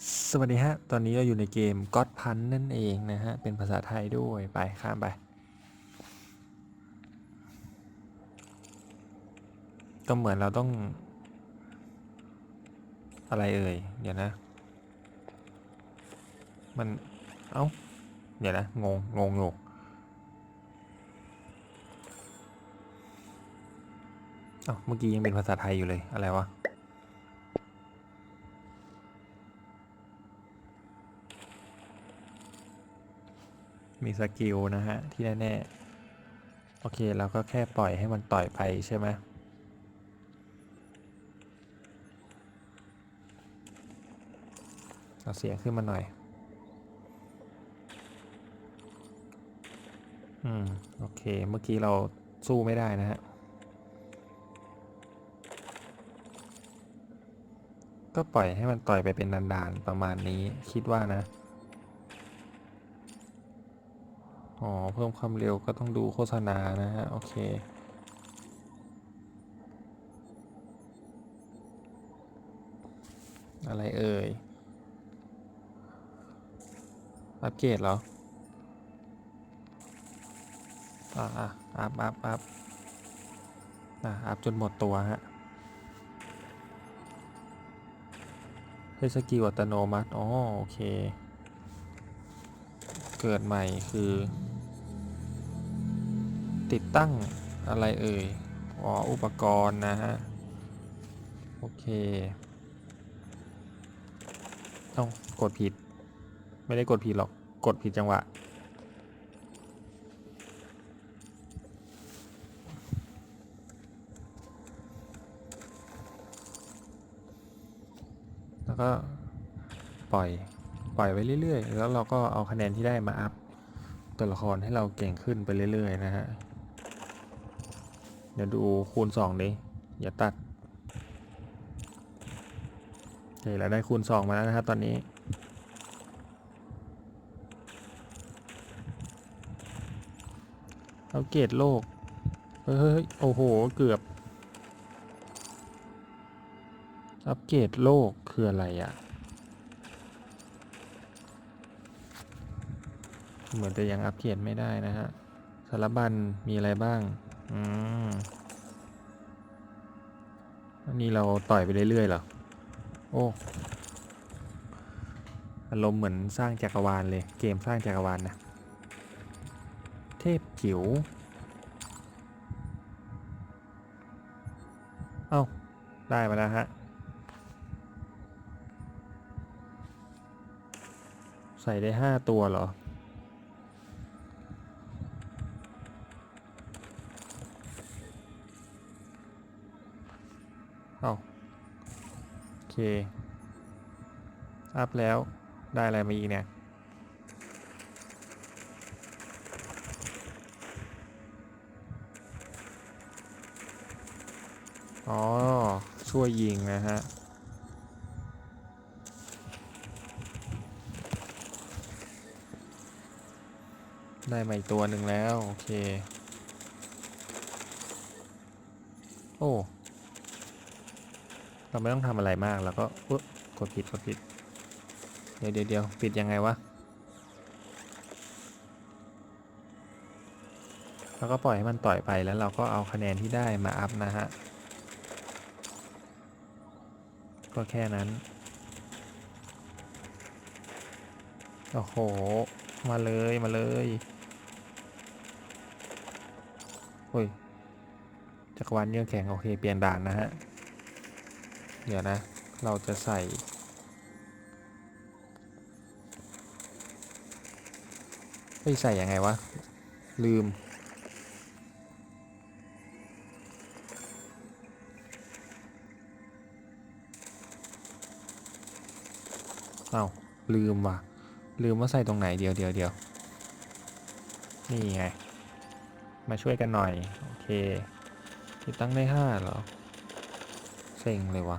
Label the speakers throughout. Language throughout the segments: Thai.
Speaker 1: สวัสดีฮะ ตอนนี้เราอยู่ในเกม God p u n นั่นเองนะฮะ เป็นภาษาไทยด้วย ไปข้ามไป ก็เหมือนเราต้อง อะไรเอ่ย เดี๋ยวนะ มัน เอ้า เดี๋ยวนะ งง งงอยู่เอ้าเมื่อกี้ยังเป็นภาษาไทยอยู่เลย อะไรวะ มีสกิลนะฮะ ที่แน่ๆ โอเคเราก็แค่ปล่อยให้มันต่อยไปใช่ไหมเอาเสียงขึ้นมาหน่อย อืม โอเค เมื่อกี้เราสู้ไม่ได้นะฮะ ก็ปล่อยให้มันต่อยไปเป็นนานๆ ประมาณนี้คิดว่านะ อ๋อ เพิ่มความเร็วก็ต้องดูโฆษณานะฮะ โอเค อะไรเอ่ย อัปเกรดเหรอ อ่าอะอัพอัพอัพอะอัพจนหมดตัวฮะให้สกิลอัตโนมัติ อ๋อ โอเค เกิดใหม่คือ ติดตั้งอะไรเอ่ยอ๋ออุปกรณ์นะฮะ โอเคต้องกดผิด ไม่ได้กดผิดหรอก กดผิดจังหวะ แล้วก็ปล่อย ปล่อยไว้เรื่อยๆ แล้วเราก็เอาคะแนนที่ได้มาอัพตัวละครให้เราเก่งขึ้นไปเรื่อยๆ นะฮะ เดี๋ยวดูคูณ2ดิอย่าตัดโอเคเราได้คูณ 2 มาแล้วนะครับตอนนี้ เอาเกรดโลกเฮ้ยเฮ้ยโอ้โห เกือบ อัปเกรดโลกคืออะไรอะ่ะ เหมือนจะยังอัปเกรดไม่ได้นะฮะสารบัญมีอะไรบ้าง อืมอันนี้เราต่อยไปเรื่อยๆเหรอ โอ้อารมณ์เหมือนสร้างจักรวาลเลย เกมสร้างจักรวาลนะ เทพจิ๋ว เอ้า ได้มาแล้วฮะ ใส่ได้ห้าตัวเหรอ เอาโอเค อัพแล้ว ได้อะไรมาอีกเนี่ย อ๋อ ช่วยยิงนะฮะได้มาอีกตัวหนึ่งแล้ว โอเค โอ้ เราไม่ต้องทำอะไรมากแล้วก็อุ๊ยกดผิดกดผิด เดี๋ยวเดี๋ยวเดี๋ยวปิดยังไงวะ แล้วก็ปล่อยให้มันต่อยไปแล้วเราก็เอาคะแนนที่ได้มาอัพนะฮะ ก็แค่นั้น โอ้โห มาเลยมาเลยโอ้ยจักรวาลเยื่อแข็งโอเค เปลี่ยนด่านนะฮะ เดี๋ยวนะ เราจะใส่เฮ้ยใส่ยังไงวะ ลืม เอ้า ลืมว่ะ ลืมว่าใส่ตรงไหนเดียวเดียวเดียวนี่ไง มาช่วยกันหน่อย โอเคติดตั้งได้ห้าเหรอ เซ็งเลยวะ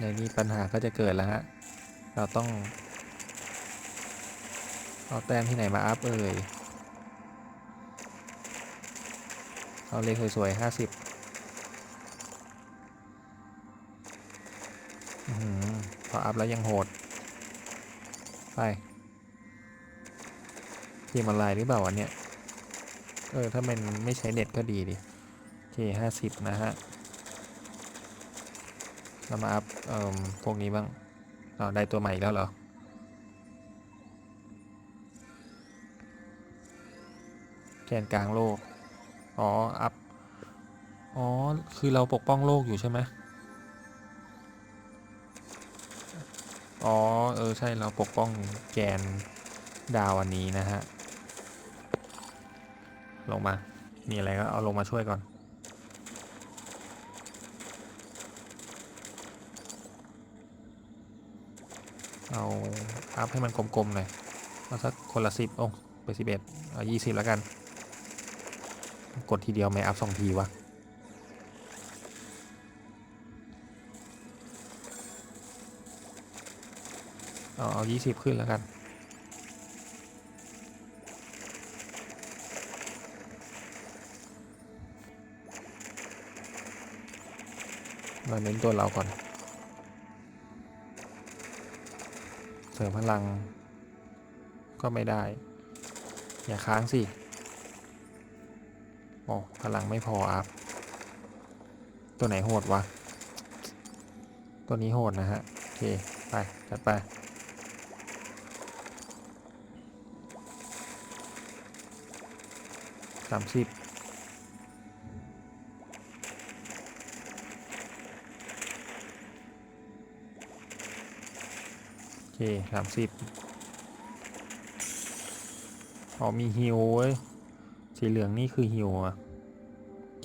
Speaker 1: ในนี้ปัญหาก็จะเกิดแล้วฮะ เราต้อง เอาแต้มที่ไหนมาอัพเอ่ย เอาเลขสวยๆห้าสิบพออัพแล้วยังโหด ไปทีมออนไลน์หรือเปล่าวะเนี่ย เออ ถ้ามันไม่ใช้เน็ตก็ดีดิโอเคห้าสิบนะฮะ เรามาอัพพวกนี้บ้างอ๋อได้ตัวใหม่อีกแล้วเหรอ แกนกลางโลก อ๋อ อัพ อ๋อ คือเราปกป้องโลกอยู่ใช่ไหมอ๋อ เออ ใช่ เราปกป้องแกนดาวอันนี้นะฮะ ลงมา มีอะไรก็เอาลงมาช่วยก่อน เอาอัพให้มันกลมๆหน่อยเอาสักคนละสิบโอ้ไปสิบเอ็ดเอายี่สิบแล้วกัน กดทีเดียวไม่อัพสองทีวะเอาเอายี่สิบขึ้นแล้วกันมาเน้นตัวเราก่อน ริมพลัง ก็ไม่ได้ อย่าค้างสิโอ้พลังไม่พออัพตัวไหนโหดวะ ตัวนี้โหดนะฮะ โอเค ไป จัดไปสามสิบ สามสิบอ๋อมีฮิวเว้ย สีเหลืองนี่คือฮิวอะ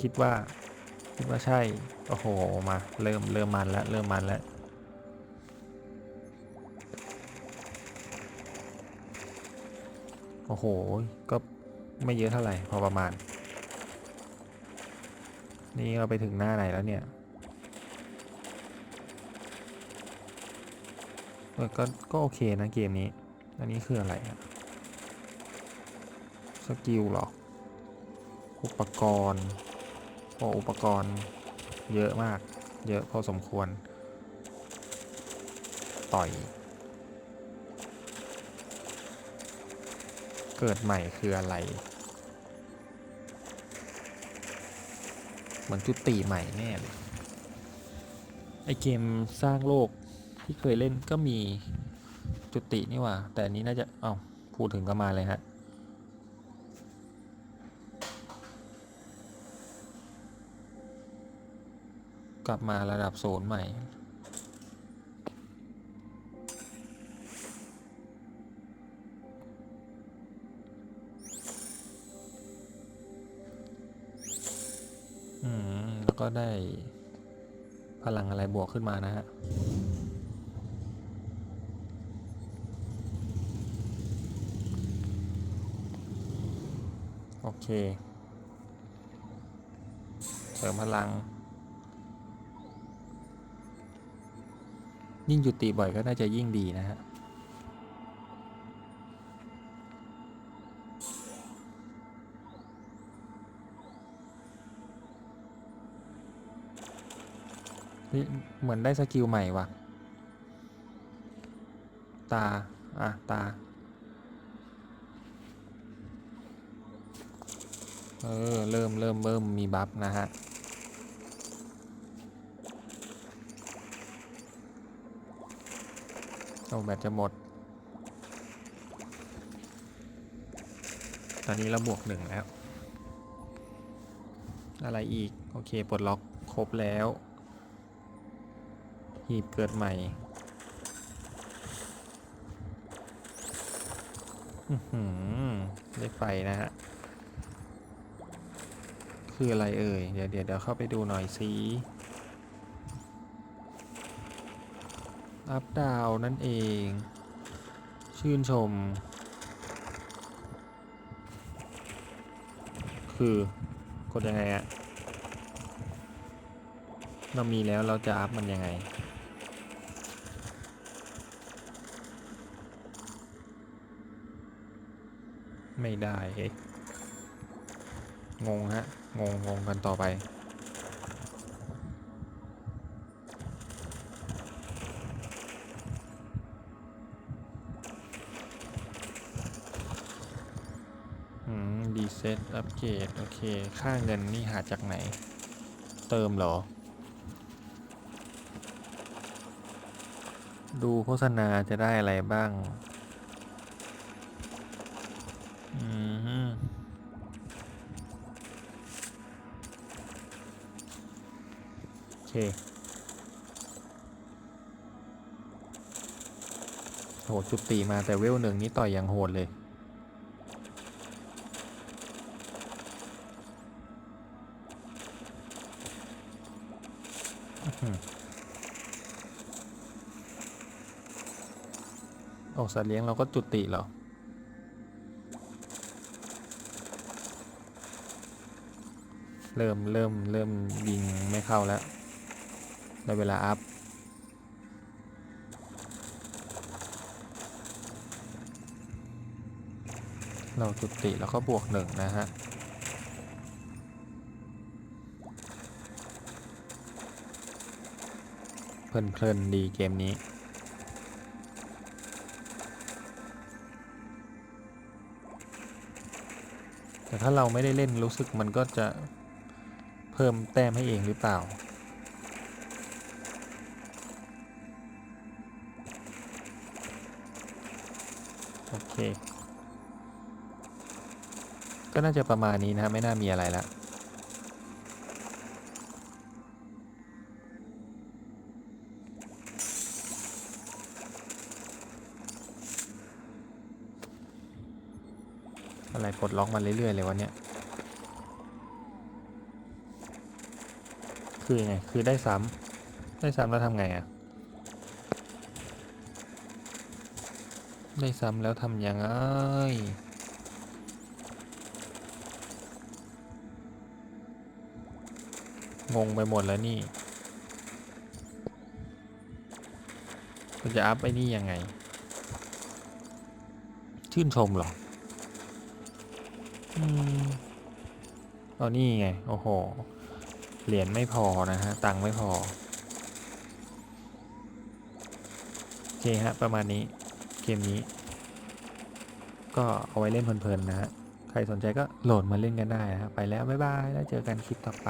Speaker 1: คิดว่า คิดว่าใช่ โอ้โห มา เริ่ม เริ่มมันแล้ว เริ่มมันแล้ว โอ้โห ก็ไม่เยอะเท่าไหร่ พอประมาณ นี่เราไปถึงหน้าไหนแล้วเนี่ย เออก็ก็โอเคนะเกมนี้ อันนี้คืออะไรอะสกิลหรอ อุปกรณ์โอ้อุปกรณ์เยอะมาก เยอะพอสมควร ต่อย เกิดใหม่คืออะไร เหมือนจุดติใหม่แน่เลย ไอเกมสร้างโลก ที่เคยเล่นก็มีจุตินี่ว่า แต่อันนี้น่าจะเอ้าพูดถึงก็มาเลยฮะกลับมาระดับศูนย์ใหม่ อืม แล้วก็ได้พลังอะไรบวกขึ้นมานะฮะ เค เสริมพลัง ยิ่งจุติบ่อยก็น่าจะยิ่งดีนะฮะเฮ้ยเหมือนได้สกิลใหม่ว่ะ ตา อะ ตา เออ เริ่มเริ่มเริ่มมีบัฟนะฮะ โอ้แบตจะหมด ตอนนี้เราบวกหนึ่งแล้ว อะไรอีก โอเค ปลดล็อกครบแล้ว หีบเกิดใหม่อื้อหือได้ไฟนะฮะ คืออะไรเอ่ย เดี๋ยวเดี๋ยวเดี๋ยวเข้าไปดูหน่อยสิอัพดาวนั่นเอง ชื่นชม คือกดยังไงอะเรามีแล้วเราจะอัพมันยังไงไม่ได้เอ๊ะ งงฮะ งงงงกันต่อไป อืมดีเซ็ต อัปเกรด โอเค ค่าเงินนี่หาจากไหน เติมเหรอ ดูโฆษณาจะได้อะไรบ้าง อืม โอเคโหจุดติมาแต่เวลหนึ่งนี่ต่อยอย่างโหดเลยออหือโอ้สัตว์เลี้ยงเราก็จุดติเหรอเริ่มเริ่มเริ่มยิงไม่เข้าแล้ว ได้เวลาอัพเราจุติแล้วก็บวกหนึ่งนะฮะ เพลินๆดีเกมนี้ แต่ถ้าเราไม่ได้เล่นรู้สึกมันก็จะเพิ่มแต้มให้เองหรือเปล่า โอเค ก็น่าจะประมาณนี้นะไม่น่ามีอะไรละอะไรปลดล็อกมาเรื่อย ๆ เลยวะเนี่ย คือไง คือได้ซ้ำได้ซ้ำแล้วทำไงอะ ได้ซ้ำแล้วทำยังไงงงไปหมดแล้วนี่คุณจะอัพไอ้นี่ยังไง ชื่นชมหรออืมเอานี่ไง โอ้โห เหรียญไม่พอนะฮะ ตังค์ไม่พอ โอเคฮะ ประมาณนี้ เกมนี้ ก็เอาไว้เล่นเพลินๆนะฮะ ใครสนใจก็โหลดมาเล่นกันได้นะฮะไปแล้ว บ๊ายบาย แล้วเจอกันคลิปต่อไป